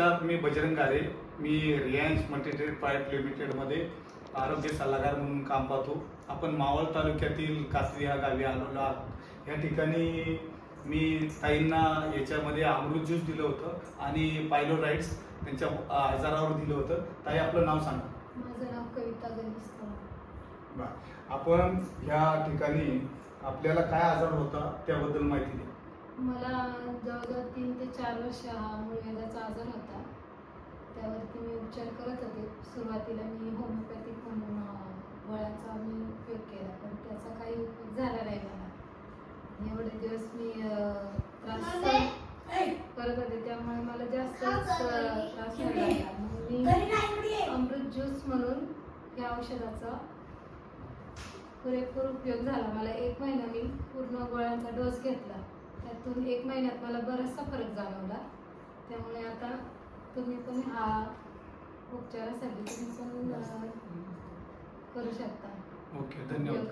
नमस्कार मी बजरंग गारे. मी Reliance multitrade private लिमिटेडमध्ये आरोग्य सल्लागार म्हणून काम पाहतो. आपण मावळ तालुक्यातील कात्री या गावी आलेलो आहोत. या ठिकाणी मी ताईंना याच्यामध्ये अमृत ज्यूस दिलं होतं आणि पायलो राईड्स त्यांच्या आजारावर दिलं होतं. ताई आपलं नाव सांगा. माझं नाव कविता गणेश बरं. आपण ह्या ठिकाणी आपल्याला काय आजार होता त्याबद्दल माहिती द्या. मला जवळजवळ तीन ते चार वर्ष हा मुळव्याधाचा आजार होता. त्यावरती मी उपचार करत होते. सुरुवातीला मी होमिओपॅथिक म्हणून गोळ्यांचा मी उपयोग केला पण त्याचा काही उपयोग झाला नाही मला. एवढे दिवस मी त्रास करत होते त्यामुळे मला जास्त त्रास व्हायला लागला मग मी अमृत ज्यूस म्हणून या औषधाचा पुरेपूर उपयोग झाला. मला एक महिना मी पूर्ण गोळ्यांचा डोस घेतला. त्यातून एक महिन्यात मला बराचसा फरक आता तुम्ही पण हा उपचारासाठी तुम्ही पण करू शकता. ओके धन्यवाद.